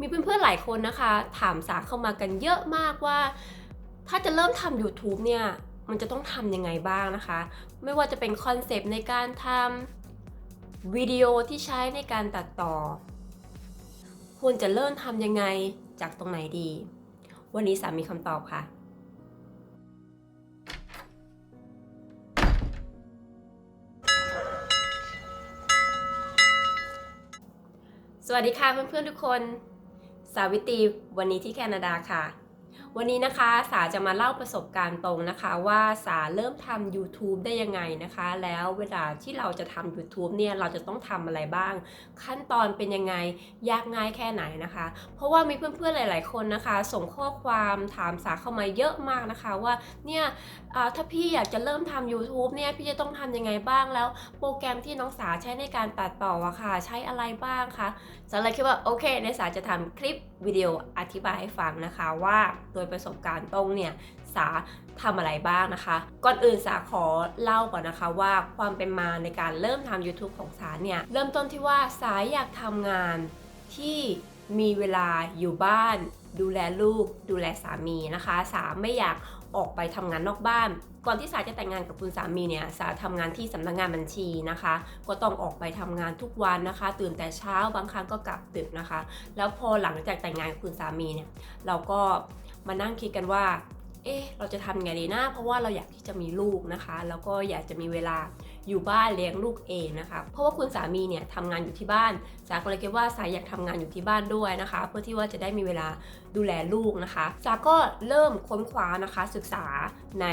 มีเพื่อนๆหลายคนนะคะ ถามสาเข้ามากันเยอะมากว่า ถ้าจะเริ่มทำ YouTube เนี่ย มันจะต้องทำยังไงบ้างนะคะ ไม่ว่าจะเป็นคอนเซปต์ในการทำวิดีโอที่ใช้ในการตัดต่อ ควรจะเริ่มทำยังไงจากตรงไหนดี วันนี้สามีคำตอบค่ะสวัสดีค่ะเพื่อนๆทุกคน สาวิตรีวันนี้ที่แคนาดาค่ะวันนี้นะคะสาจะมาเล่าประสบการณ์ตรงนะคะ ว่าสาเริ่มทำ YouTube ได้ยังไงนะคะ แล้วเวลาที่เราจะทำ YouTube เนี่ยเราจะต้องทำอะไรบ้าง ขั้นตอนเป็นยังไงยากง่ายแค่ไหนนะคะ เพราะว่ามีเพื่อนๆหลาย ๆ คนนะคะ ส่งข้อความถามสาเข้ามาเยอะมากนะคะว่าเนี่ยถ้าพี่อยากจะเริ่มทำ YouTube เนี่ยพี่จะต้องทำยังไงบ้างแล้ว โปรแกรมที่น้องสาใช้ในการตัดต่ออะค่ะ ใช้อะไรบ้างคะสาเลยคิดว่าโอเคในสาจะทำคลิปวิดีโออธิบายให้ฟังนะคะว่าโดยยประสบการณ์ตรงเนี่ยสาทำอะไรบ้างนะคะ ก่อนอื่นสาขอเล่าก่อนนะคะว่าความเป็นมาในการเริ่มทำ YouTube ของสาเนี่ยเริ่มต้นที่ว่าสาอยากทำงานที่มีเวลาอยู่บ้าน ดูแลลูก ดูแลสามีนะคะ สาไม่อยากออกไปทำงานนอกบ้าน ก่อนที่สาจะแต่งงานกับคุณสามีเนี่ยสาทำงานที่สำนักงานบัญชีนะคะ ก็ต้องออกไปทำงานทุกวันนะคะ ตื่นแต่เช้าบางครั้งก็กลับดึกนะคะ แล้วพอหลังจากแต่งงานกับคุณสามีเนี่ยเราก็ มานั่งคิดกันว่า เอ๊ะ เราจะทำไงดีนะ เพราะว่าเราอยากที่จะมีลูกนะคะ แล้วก็อยากจะมีเวลาอยู่บ้านเลี้ยงลูกเองนะคะ เพราะว่าคุณสามีเนี่ยทำงานอยู่ที่บ้าน สาก็เลยคิดว่าสาอยากทำงานอยู่ที่บ้านด้วยนะคะ เพื่อที่ว่าจะได้มีเวลาดูแลลูกนะคะ สาก็เริ่มค้นคว้านะคะศึกษาใน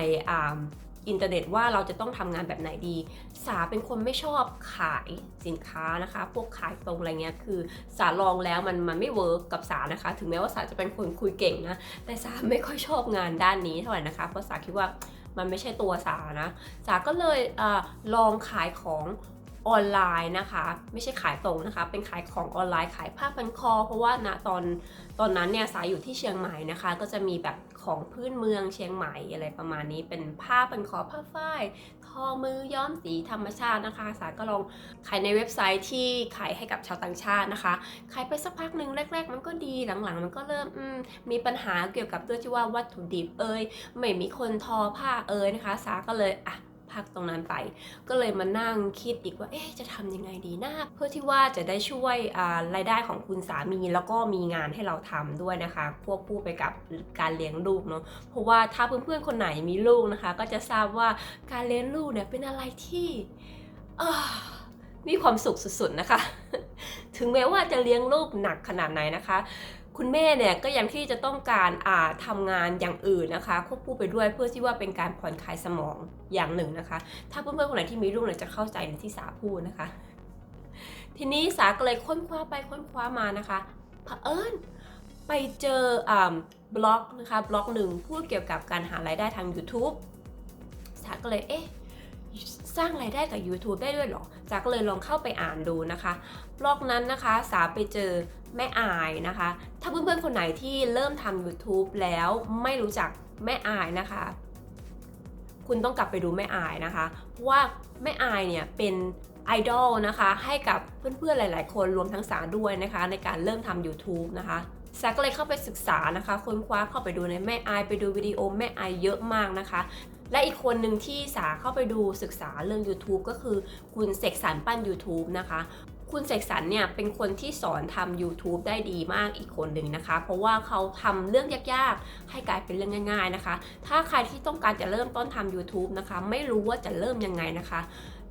อินเทอร์เน็ตว่าเราจะต้องทำงานแบบไหนดี สาเป็นคนไม่ชอบขายสินค้านะคะ พวกขายตรงอะไรเงี้ยคือสาลองแล้วมันมันไม่เวิร์กกับสานะคะ ถึงแม้ว่าสาจะเป็นคนคุยเก่งนะ แต่สาไม่ค่อยชอบงานด้านนี้เท่าไหร่นะคะ เพราะสาคิดว่ามันไม่ใช่ตัวสานะ สาก็เลยอลองขายของออนไลน์นะคะ ไม่ใช่ขายตรงนะคะ เป็นขายของออนไลน์ขายผ้าพันคอ เพราะว่าณตอนตอนนั้นเนี่ยสาอยู่ที่เชียงใหม่นะคะ ก็จะมีแบบ ของพื้นเมืองเชียงใหม่อะไรประมาณนี้ เป็นผ้าเป็นคอผ้าฝ้ายทอมือย้อมสีธรรมชาตินะคะสาก็ลองขายในเว็บไซต์ที่ขายให้กับชาวต่างชาตินะคะขายไปสักพักหนึ่งแรก ๆ มันก็ดีหลังๆ มันก็เริ่มมมีปัญหาเกี่ยวกับเรื่องที่ว่าวัตถุดิบเอ่ยไม่มีคนทอผ้าเอ่ยนะคะ สาก็เลยอะ พักตรงนั้นไป ก็เลยมานั่งคิดอีกว่า เอ๊ะ จะทำยังไงดีนะ เพื่อที่ว่าจะได้ช่วยรายได้ของคุณสามี แล้วก็มีงานให้เราทำด้วยนะคะควบคู่ไปกับการเลี้ยงลูกเนาะ เพราะว่าถ้าเพื่อนๆคนไหนมีลูกนะคะ ก็จะทราบว่าการเลี้ยงลูกเนี่ยเป็นอะไรที่มีความสุขสุดๆนะคะ ถึงแม้ว่าจะเลี้ยงลูกหนักขนาดไหนนะคะ คุณแม่เนี่ยก็ยังที่จะต้องการอ่าทำงานอย่างอื่นนะคะควบคู่ไปด้วยเพื่อที่ว่าเป็นการผ่อนคลายสมองอย่างหนึ่งนะคะ ถ้าเพื่อนๆคนไหนที่มีลูกเนี่ยจะเข้าใจในที่สาพูดนะคะ ทีนี้สาก็เลยค้นคว้าไปค้นคว้ามานะคะเผอิญไปเจออ่าบล็อกนะคะบล็อกหนึ่งพูดเกี่ยวกับการหารายได้ทาง YouTube สาก็เลยเอ๊ะสร้างรายได้กับ YouTube ได้ด้วยเหรอสาก็เลยลองเข้าไปอ่านดูนะคะ บล็อกนั้นนะคะ สาไปเจอ แม่อายนะคะ ถ้าเพื่อนๆคนไหนที่เริ่มทำ YouTube แล้วไม่รู้จักแม่อายนะคะ คุณต้องกลับไปดูแม่อายนะคะ เพราะว่าแม่อายเนี่ยเป็นไอดอลนะคะให้กับเพื่อนๆหลาย ๆ คนรวมทั้งสาด้วยนะคะ ในการเริ่มทำ YouTube นะคะสาก็เลยเข้าไปศึกษานะคะ ค้นคว้าเข้าไปดูในแม่อายไปดูวิดีโอแม่อายเยอะมากนะคะ และอีกคนหนึ่งที่สาเข้าไปดูศึกษาเรื่อง YouTube ก็คือคุณเสกสรรปั้น YouTube นะคะ คุณเสกสรรเนี่ยเป็นคนที่สอนทำ YouTube ได้ดีมากอีกคนหนึ่งนะคะ เพราะว่าเขาทำเรื่องยากๆ ให้กลายเป็นเรื่องง่าย ๆนะคะ ถ้าใครที่ต้องการจะเริ่มต้นทำ YouTube นะคะ ไม่รู้ว่าจะเริ่มยังไงนะคะ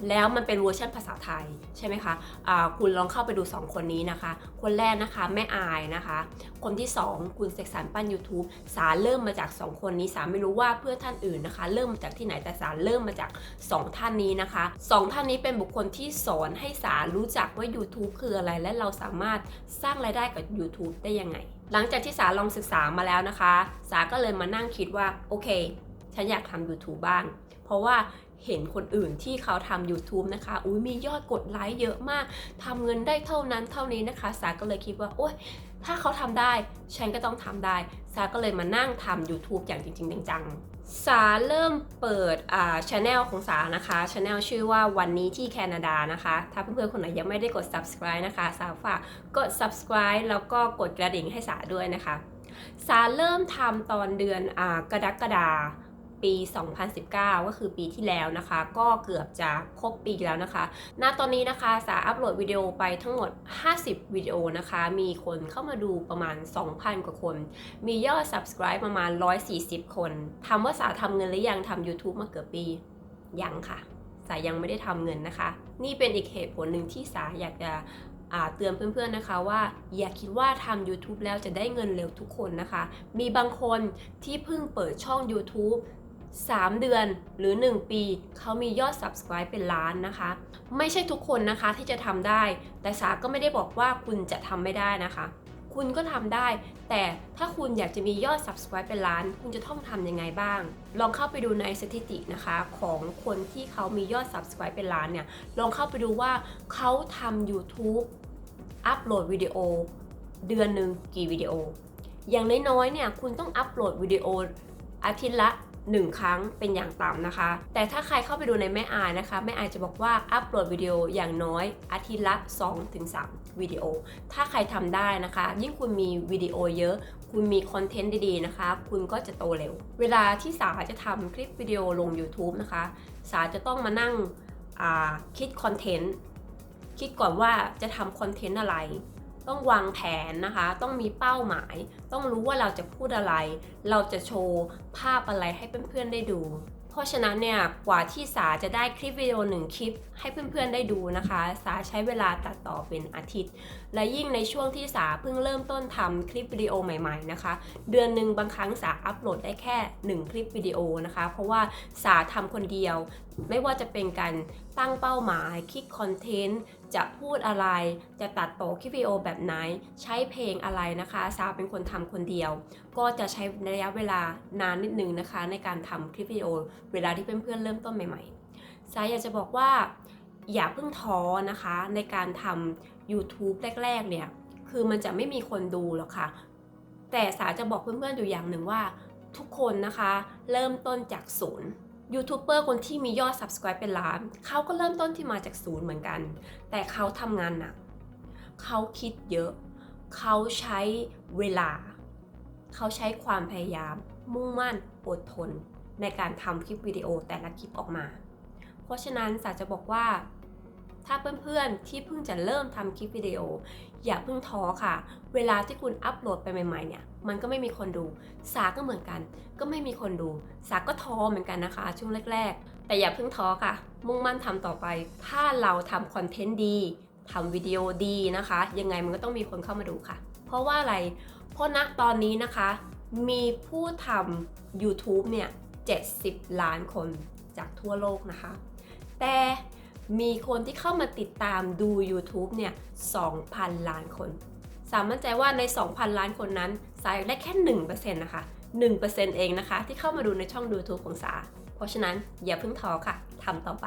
แล้วมันเป็นเวอร์ชันภาษาไทยใช่ไหมคะะคุณลองเข้าไปดู 2 คนนี้นะคะ คนแรกนะคะแม่อายนะคะ คนที่ 2 คุณเสกสรรปั้น YouTube สาเริ่มมาจาก 2 คนนี้สาไม่รู้ว่าเพื่อท่านอื่นนะคะ เริ่มมาจากที่ไหนแต่สาเริ่มมาจาก 2 ท่านนี้นะคะ 2 ท่านนี้เป็นบุคคลที่สอนให้สารู้จักว่า YouTube คืออะไร และเราสามารถสร้างรายได้กับ YouTube ได้ยังไง หลังจากที่สาลองศึกษามาแล้วนะคะ สาก็เลยมานั่งคิดว่าโอเค ฉันอยากทำ YouTube บ้าง เพราะว่า เห็นคนอื่นที่เขาทำ YouTube นะคะ อุ้ยมียอดกดไลค์เยอะมากทำเงินได้เท่านั้นเท่านี้นะคะ สาก็เลยคิดว่าโอ๊ยถ้าเขาทำได้ ฉันก็ต้องทำได้ สาก็เลยมานั่งทำ YouTube อย่างจริง ๆ จังๆ สาเริ่มเปิดอ่าช anel ของสานะคะช anel ชื่อว่าวันนี้ที่แคนาดานะคะ ถ้าเพื่อนๆ คนไหนยังไม่ได้กด subscribe นะคะ สาฝากกด subscribe แล้วก็กดกระดิ่งให้สาด้วยนะคะ สาเริ่มทำตอนเดือนอากรกฎา ปี 2019 ก็คือปีที่แล้วนะคะ ก็เกือบจะครบปีแล้วนะคะ ณ ตอนนี้นะคะสาอัปโหลดวิดีโอไปทั้งหมด 50 วิดีโอนะคะ มีคนเข้ามาดูประมาณ 2,000 กว่าคน มียอด subscribe ประมาณ 140 คน ถามว่าสาทำเงินหรือยังทำ YouTube มาเกือบปี ยังค่ะ สายังไม่ได้ทำเงินนะคะ นี่เป็นอีกเหตุผลหนึ่งที่สาอยากจะเตือนเพื่อนๆนะคะว่าอย่าคิดว่าทำ YouTube แล้วจะได้เงินเร็วทุกคนนะคะ มีบางคนที่เพิ่งเปิดช่อง YouTube 3 เดือนหรือ 1 ปี เขามียอด Subscribe เป็นล้านนะคะ ไม่ใช่ทุกคนนะคะที่จะทำได้ แต่สาก็ไม่ได้บอกว่าคุณจะทำไม่ได้นะคะ คุณก็ทำได้ แต่ถ้าคุณอยากจะมียอด Subscribe เป็นล้าน คุณจะต้องทำยังไงบ้าง ลองเข้าไปดูในสถิตินะคะ ของคนที่เขามียอด Subscribe เป็นล้านเนี่ย ลองเข้าไปดูว่าเขาทำ YouTube อัปโหลดวิดีโอ เดือนหนึ่งกี่วิดีโอ อย่างน้อยๆเนี่ยคุณต้องอัปโหลดวิดีโออาทิตย์ละ 1 ครั้งเป็นอย่างต่ำนะคะ แต่ถ้าใครเข้าไปดูในแม่อายนะคะ แม่อายจะบอกว่าอัปโหลดวิดีโออย่างน้อยอาทิตย์ละ 2-3 วิดีโอ ถ้าใครทำได้นะคะ ยิ่งคุณมีวิดีโอเยอะ คุณมีคอนเทนต์ดีๆนะคะ คุณก็จะโตเร็ว เวลาที่สาจะทำคลิปวิดีโอลง YouTube นะคะ สาจะต้องมานั่งคิดคอนเทนต์ คิดก่อนว่าจะทำคอนเทนต์อะไร ต้องวางแผนนะคะ ต้องมีเป้าหมาย ต้องรู้ว่าเราจะพูดอะไร เราจะโชว์ภาพอะไรให้เพื่อนๆได้ดู เพราะฉะนั้นเนี่ยกว่าที่สาจะได้คลิปวิดีโอหนึ่งคลิปให้เพื่อนๆได้ดูนะคะ สาใช้เวลาตัดต่อเป็นอาทิตย์ และยิ่งในช่วงที่สาเพิ่งเริ่มต้นทำคลิปวิดีโอใหม่ ๆนะคะ เดือนหนึ่งบางครั้งสาอัปโหลดได้แค่ 1 คลิปวิดีโอนะคะ เพราะว่าสาทำคนเดียวไม่ว่าจะเป็นการ ตั้งเป้าหมาย คิดคอนเทนต์ จะพูดอะไร จะตัดต่อคลิปวิดีโอแบบไหน ใช้เพลงอะไรนะคะสาเป็นคนทำคนเดียว ก็จะใช้ระยะเวลานานนิดนึงนะคะ ในการทำคลิปวิดีโอ เวลาที่เพื่อนๆเริ่มต้นใหม่ๆสาอยากจะบอกว่าอย่าเพิ่งท้อนะคะ ในการทำ YouTube แรกๆ เนี่ย คือมันจะไม่มีคนดูหรอกค่ะ แต่สาจะบอกเพื่อนๆอยู่อย่างหนึ่งว่า ทุกคนนะคะ เริ่มต้นจากศูนย์ ยูทูบเบอร์คนที่มียอด subscribe เป็นล้าน เขาก็เริ่มต้นที่มาจากศูนย์เหมือนกัน แต่เขาทำงานหนัก เขาคิดเยอะ เขาใช้เวลา เขาใช้ความพยายาม มุ่งมั่น อดทน ในการทำคลิปวิดีโอแต่ละคลิปออกมา เพราะฉะนั้นสาจะบอกว่า ถ้าเพื่อนๆที่เพิ่งจะเริ่มทำคลิปวิดีโอ อย่าเพิ่งท้อค่ะ เวลาที่คุณอัปโหลดไปใหม่ๆเนี่ย มันก็ไม่มีคนดู สาก็เหมือนกัน ก็ไม่มีคนดู สาก็ท้อเหมือนกันนะคะ ช่วงแรก ๆ แต่อย่าเพิ่งท้อค่ะ มุ่งมั่นทำต่อไป ถ้าเราทำคอนเทนต์ดีทำวิดีโอดีนะคะ ยังไงมันก็ต้องมีคนเข้ามาดูค่ะ เพราะว่าอะไร เพราะณตอนนี้นะคะ มีผู้ทำ YouTube เนี่ย 70 ล้านคนจากทั่วโลกนะคะ แต่ มีคนที่เข้ามาติดตามดู YouTube เนี่ย 2,000 ล้านคน สามารถใจว่าใน 2,000 ล้านคนนั้น สายได้แค่ 1%นะคะ 1%เองนะคะ ที่เข้ามาดูในช่อง YouTube ของสา เพราะฉะนั้นอย่าเพิ่งท้อค่ะทำต่อไป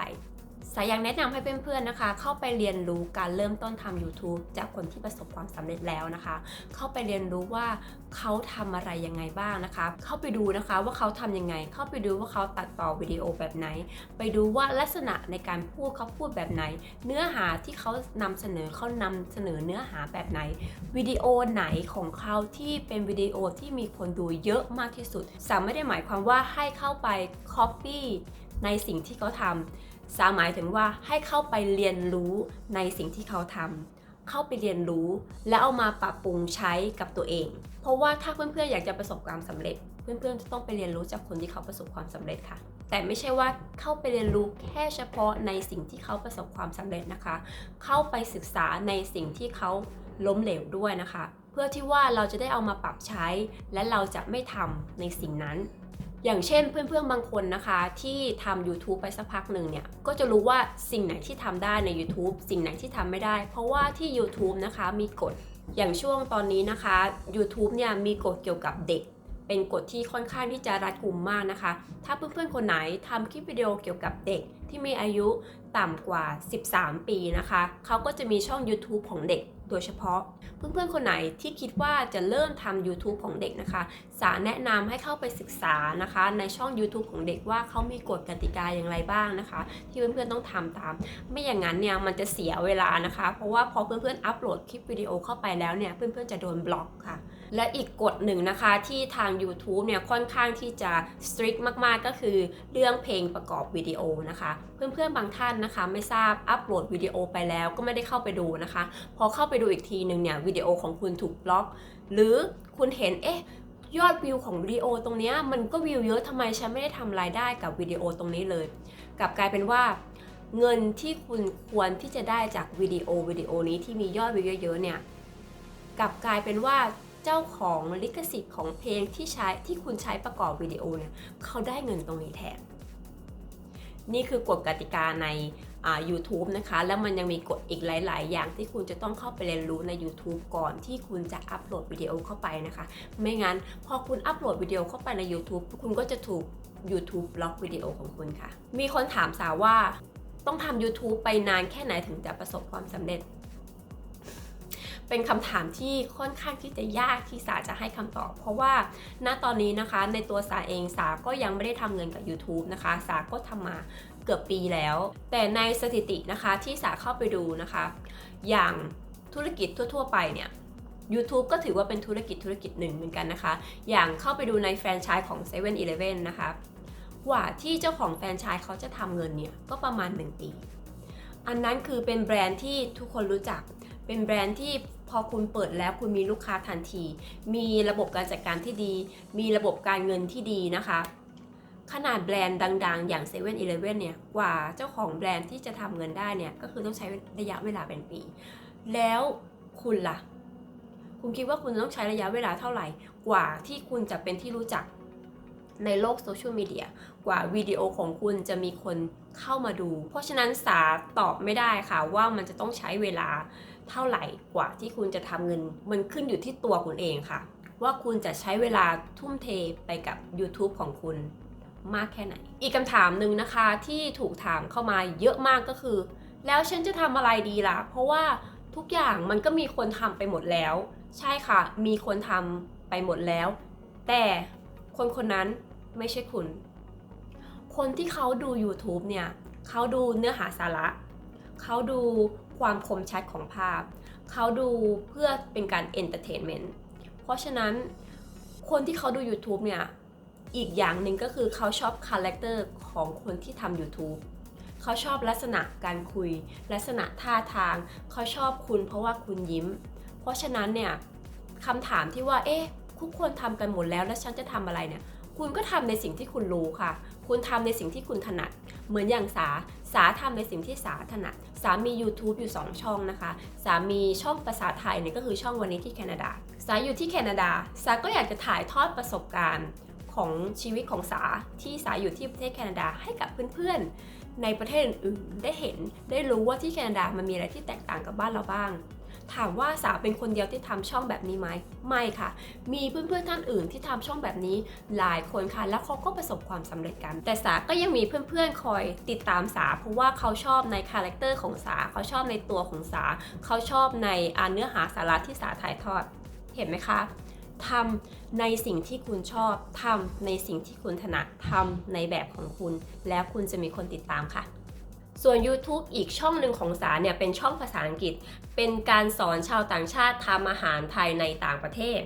สายยังแนะนำให้เพื่อนๆนะคะ เข้าไปเรียนรู้การเริ่มต้นทำ YouTube จากคนที่ประสบความสำเร็จแล้วนะคะ เข้าไปเรียนรู้ว่าเขาทำอะไรยังไงบ้างนะคะ เข้าไปดูนะคะว่าเขาทำยังไง เข้าไปดูว่าเขาตัดต่อวิดีโอแบบไหน ไปดูว่าลักษณะในการพูดเขาพูดแบบไหน เนื้อหาที่เขานำเสนอเขานำเสนอเนื้อหาแบบไหนวิดีโอไหนของเขาที่เป็นวิดีโอที่มีคนดูเยอะมากที่สุดสามไม่ได้หมายความว่าให้เข้าไป Copy ในสิ่งที่เขาทำสาหมายถึงว่าให้เข้าไปเรียนรู้ในสิ่งที่เขาทำเข้าไปเรียนรู้ แล้วเอามาปรับปรุงใช้กับตัวเอง เพราะว่าถ้าเพื่อนๆอยากจะประสบความสำเร็จ เพื่อนๆจะต้องไปเรียนรู้จากคนที่เขาประสบความสำเร็จค่ะ แต่ไม่ใช่ว่าเข้าไปเรียนรู้แค่เฉพาะในสิ่งที่เขาประสบความสำเร็จนะคะ เข้าไปศึกษาในสิ่งที่เขาล้มเหลวด้วยนะคะ เพื่อที่ว่าเราจะได้เอามาปรับใช้ และเราจะไม่ทำในสิ่งนั้น อย่างเช่นเพื่อนๆบางคนนะคะที่ทำ YouTube ไปสักพักหนึ่งเนี่ยก็จะรู้ว่าสิ่งไหนที่ทำได้ใน YouTube สิ่งไหนที่ทำไม่ได้ เพราะว่าที่ YouTube นะคะมีกฎอย่างช่วงตอนนี้นะคะ YouTube เนี่ยมีกฎเกี่ยวกับเด็ก เป็นกฎที่ค่อนข้างที่จะรัดกุมมากนะคะ ถ้าเพื่อนๆคนไหนทำคลิปวิดีโอเกี่ยวกับเด็กที่มีอายุต่ำกว่า 13 ปีนะคะ เขาก็จะมีช่อง YouTube ของเด็ก โดยเฉพาะ เพื่อนๆ คนไหนที่คิดว่าจะเริ่มทำ YouTube ของเด็กนะคะ สาแนะนำให้เข้าไปศึกษานะคะ ในช่อง YouTube ของเด็กว่าเขามีกฎกติกาอย่างไรบ้างนะคะ ที่เพื่อนๆ ต้องทำตาม ไม่อย่างนั้นเนี่ยมันจะเสียเวลานะคะ เพราะว่าพอเพื่อนๆ อัปโหลดคลิปวิดีโอเข้าไปแล้วเนี่ยเพื่อนๆ จะโดนบล็อกค่ะ และอีกกฎหนึ่งนะคะที่ทาง YouTube เนี่ยค่อนข้างที่จะ strict มากๆ ก็คือเรื่องเพลงประกอบวิดีโอนะคะ เพื่อนๆบางท่านนะคะไม่ทราบอัปโหลดวิดีโอไปแล้วก็ไม่ได้เข้าไปดูนะคะ พอเข้าไปดูอีกทีหนึ่งเนี่ยวิดีโอของคุณถูกบล็อก หรือคุณเห็นเอ๊ะยอดวิวของวิดีโอตรงนี้มันก็วิวเยอะทำไมฉันไม่ได้ทำรายได้กับวิดีโอตรงนี้เลย กลับกลายเป็นว่าเงินที่คุณควรที่จะได้จากวิดีโอวิดีโอนี้ที่มียอดวิวเยอะๆเนี่ยกลับกลายเป็นว่า เจ้าของลิขสิทธิ์ของเพลงที่ใช้ที่คุณใช้ประกอบวิดีโอเนี่ยเขาได้เงินตรงนี้แทน นี่คือกฎกติกาใน YouTube นะคะ แล้วมันยังมีกฎอีกหลาย ๆ อย่างที่คุณจะต้องเข้าไปเรียนรู้ใน YouTube ก่อนที่คุณจะอัปโหลดวิดีโอเข้าไปนะคะ ไม่งั้นพอคุณอัปโหลดวิดีโอเข้าไปใน YouTube คุณก็จะถูก YouTube บล็อกวิดีโอของคุณค่ะ มีคนถามสาวว่าต้องทำ YouTube ไปนานแค่ไหนถึงจะประสบความสำเร็จ เป็นคำถามที่ค่อนข้างที่จะยากที่สาจะให้คำตอบ เพราะว่าณตอนนี้นะคะในตัวสาเองสาก็ยังไม่ได้ทำเงินกับ YouTube นะคะ สาก็ทำมาเกือบปีแล้ว แต่ในสถิตินะคะที่สาเข้าไปดูนะคะ อย่างธุรกิจทั่ว ๆ ไปเนี่ย YouTube ก็ถือว่าเป็นธุรกิจธุรกิจหนึ่งเหมือนกันนะคะ อย่างเข้าไปดูในแฟรนไชส์ของ7 e เ e ่ e อนะคะกว่าที่เจ้าของแฟรนไชส์เขาจะทำเงินเนี่ยก็ประมาณ 1 ปี อันนั้นคือเป็นแบรนด์ที่ทุกคนรู้จัก เป็นแบรนด์ที่ พอคุณเปิดแล้วคุณมีลูกค้าทันที มีระบบการจัดการที่ดี มีระบบการเงินที่ดีนะคะ ขนาดแบรนด์ดัง ๆ อย่าง7 e เ e ่ e อเนี่ย กว่าเจ้าของแบรนด์ที่จะทำเงินได้เนี่ย ก็คือต้องใช้ระยะเวลาเป็นปี แล้วคุณล่ะ คุณคิดว่าคุณต้องใช้ระยะเวลาเท่าไหร่ กว่าที่คุณจะเป็นที่รู้จักในโลกโซเชียลมีเดียกว่าวิดีโอของคุณจะมีคนเข้ามาดู เพราะฉะนั้นสาตอบไม่ได้ค่ะว่ามันจะต้องใช้เวลา เท่าไหร่กว่าที่คุณจะทำเงิน มันขึ้นอยู่ที่ตัวคุณเองค่ะ ว่าคุณจะใช้เวลาทุ่มเทไปกับ YouTube ของคุณมากแค่ไหน อีกคำถามหนึ่งนะคะที่ถูกถามเข้ามาเยอะมากก็คือ แล้วฉันจะทำอะไรดีล่ะ เพราะว่าทุกอย่างมันก็มีคนทำไปหมดแล้ว ใช่ค่ะ มีคนทำไปหมดแล้ว แต่คนคนนั้นไม่ใช่คุณ คนที่เขาดู YouTube เนี่ย เขาดูเนื้อหาสาระ เขาดู ความคมชัดของภาพ เขาดูเพื่อเป็นการเอนเตอร์เทนเมนต์เพราะฉะนั้นคนที่เขาดู YouTube เนี่ย อีกอย่างหนึ่งก็คือเขาชอบคาแรคเตอร์ของคนที่ทำ YouTube เขาชอบลักษณะการคุย ลักษณะท่าทาง เขาชอบคุณเพราะว่าคุณยิ้ม เพราะฉะนั้นเนี่ยคำถามที่ว่า เอ๊ะทุกคนทำกันหมดแล้วแล้วฉันจะทำอะไรเนี่ย คุณก็ทำในสิ่งที่คุณรู้ค่ะ คุณทำในสิ่งที่คุณถนัด เหมือนอย่างสา สาทำในสิ่งที่สาถนัดสามี YouTube อยู่ 2 ช่องนะคะ สามีช่องภาษาไทยเนี่ยก็คือช่องวันนี้ที่แคนาดา สาอยู่ที่แคนาดา สาก็อยากจะถ่ายทอดประสบการณ์ของชีวิตของสาที่สาอยู่ที่ประเทศแคนาดาให้กับเพื่อนๆ ในประเทศอื่นๆได้เห็นได้รู้ว่าที่แคนาดามันมีอะไรที่แตกต่างกับบ้านเราบ้าง ถามว่าสาวเป็นคนเดียวที่ทำช่องแบบนี้ไหมไม่ค่ะ มีเพื่อนๆท่านอื่นที่ทำช่องแบบนี้หลายคนค่ะ แล้วเขาก็ประสบความสำเร็จกัน แต่สาก็ยังมีเพื่อนๆคอยติดตามสา เพราะว่าเขาชอบในคาแรคเตอร์ของสาเขาชอบในตัวของสา เขาชอบในอ่าเนื้อหาสาระที่สาถ่ายทอด เห็นไหมคะทำในสิ่งที่คุณชอบทำในสิ่งที่คุณถนัดทำในแบบของคุณ แล้วคุณจะมีคนติดตามค่ะ ส่วน YouTube อีกช่องหนึ่งของสาเนี่ยเป็นช่องภาษาอังกฤษ เป็นการสอนชาวต่างชาติทำอาหารไทยในต่างประเทศ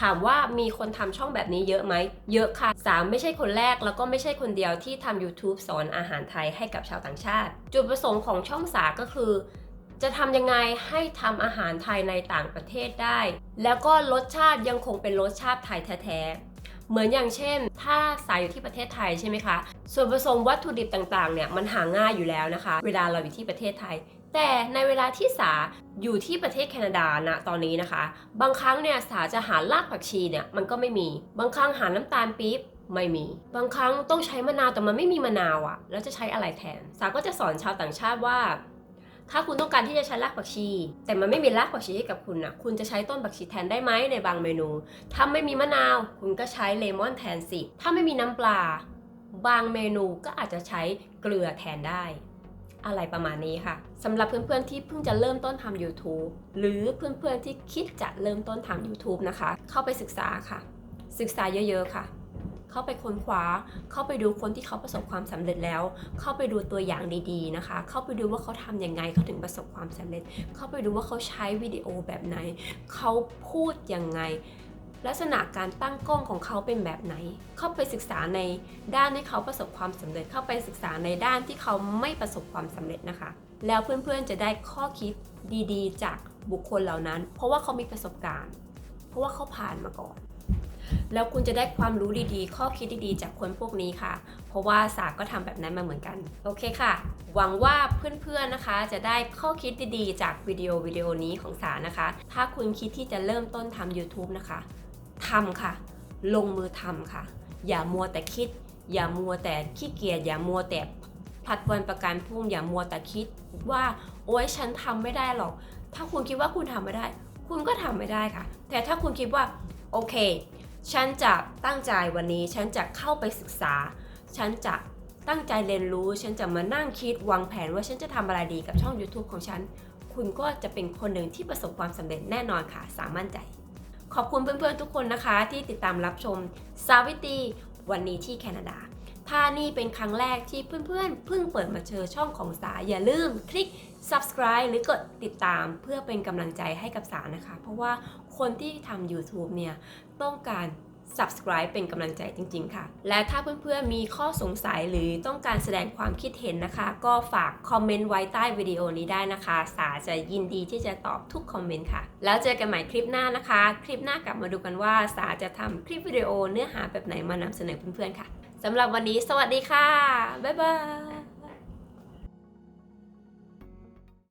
ถามว่ามีคนทำช่องแบบนี้เยอะไหม เยอะค่ะ สามไม่ใช่คนแรกแล้วก็ไม่ใช่คนเดียวที่ทำ YouTube สอนอาหารไทยให้กับชาวต่างชาติ จุดประสงค์ของช่องสาก็คือ จะทำยังไงให้ทำอาหารไทยในต่างประเทศได้ แล้วก็รสชาติยังคงเป็นรสชาติไทยแท้ๆ เหมือนอย่างเช่น ถ้าสายอยู่ที่ประเทศไทยใช่ไหมคะ ส่วนผสมวัตถุดิบต่างๆเนี่ยมันหาง่ายอยู่แล้วนะคะ เวลาเราอยู่ที่ประเทศไทย แต่ในเวลาที่สาอยู่ที่ประเทศแคนาดานะตอนนี้นะคะ บางครั้งเนี่ยสาจะหารากผักชีเนี่ยมันก็ไม่มี บางครั้งหาน้ำตาลปี๊บไม่มี บางครั้งต้องใช้มะนาวแต่มันไม่มีมะนาวอะ่ะ แล้วจะใช้อะไรแทน สาก็จะสอนชาวต่างชาติว่า ถ้าคุณต้องการที่จะใช้รากผักชี แต่มันไม่มีรากผักชีให้กับคุณนะคุณจะใช้ต้นผักชีแทนได้ไหมในบางเมนู ถ้าไม่มีมะนาว คุณก็ใช้เลมอนแทนสิ ถ้าไม่มีน้ำปลา บางเมนูก็อาจจะใช้เกลือแทนได้ อะไรประมาณนี้ค่ะสำหรับเพื่อนๆที่เพิ่งจะเริ่มต้นทำ YouTube หรือเพื่อนๆที่คิดจะเริ่มต้นทำ YouTube นะคะ เข้าไปศึกษาค่ะ ศึกษาเยอะๆค่ะ เข้าไปค้นคว้า เข้าไปดูคนที่เขาประสบความสำเร็จแล้ว เข้าไปดูตัวอย่างดีๆนะคะ เข้าไปดูว่าเขาทำยังไงเขาถึงประสบความสำเร็จ เข้าไปดูว่าเขาใช้วิดีโอแบบไหน เขาพูดยังไง ลักษณะการตั้งกล้องของเขาเป็นแบบไหน เข้าไปศึกษาในด้านที่เขาประสบความสำเร็จ เข้าไปศึกษาในด้านที่เขาไม่ประสบความสำเร็จนะคะ แล้วเพื่อนๆจะได้ข้อคิดดีๆ จากบุคคลเหล่านั้น เพราะว่าเขามีประสบการณ์ เพราะว่าเขาผ่านมาก่อน แล้วคุณจะได้ความรู้ดีๆ ข้อคิดดีๆ จากคนพวกนี้ค่ะ เพราะว่าสาก็ทำแบบนั้นมาเหมือนกัน โอเคค่ะ หวังว่าเพื่อนๆนะคะ จะได้ข้อคิดดีๆ จากวิดีโอวิดีโอนี้ของสานะคะ ถ้าคุณคิดที่จะเริ่มต้นทำ YouTube นะคะทำค่ะ ลงมือทำค่ะ อย่ามัวแต่คิด อย่ามัวแต่ขี้เกียจอย่ามัวแต่ผัดวันประกันพรุ่งอย่ามัวแต่คิดว่าโอ๊ยฉันทำไม่ได้หรอก ถ้าคุณคิดว่าคุณทำไม่ได้ คุณก็ทำไม่ได้ค่ะ แต่ถ้าคุณคิดว่าโอเค ฉันจะตั้งใจวันนี้ ฉันจะเข้าไปศึกษา ฉันจะตั้งใจเรียนรู้ ฉันจะมานั่งคิดวางแผนว่าฉันจะทำอะไรดีกับช่อง YouTube ของฉัน คุณก็จะเป็นคนหนึ่งที่ประสบความสำเร็จแน่นอนค่ะ สามั่นใจ ขอบคุณเพื่อนๆทุกคนนะคะ ที่ติดตามรับชมสาวิตีวันนี้ที่แคนาดา ถ้านี่เป็นครั้งแรกที่เพื่อนๆเพิ่งเปิดมาเจอช่องของสาอย่าลืมคลิก subscribe หรือกดติดตามเพื่อเป็นกำลังใจให้กับสานะคะ เพราะว่าคนที่ทำ YouTube เนี่ยต้องการ subscribe เป็นกำลังใจจริง ๆ ค่ะ และถ้าเพื่อนๆ มีข้อสงสัยหรือต้องการแสดงความคิดเห็นนะคะ ก็ฝากคอมเมนต์ไว้ใต้วิดีโอนี้ได้นะคะ สาจะยินดีที่จะตอบทุกคอมเมนต์ค่ะ แล้วเจอกันใหม่คลิปหน้านะคะ คลิปหน้ากลับมาดูกันว่าสาจะทำคลิปวิดีโอเนื้อหาแบบไหนมานำเสนอเพื่อนๆ ค่ะสำหรับวันนี้สวัสดีค่ะ บ๊ายบาย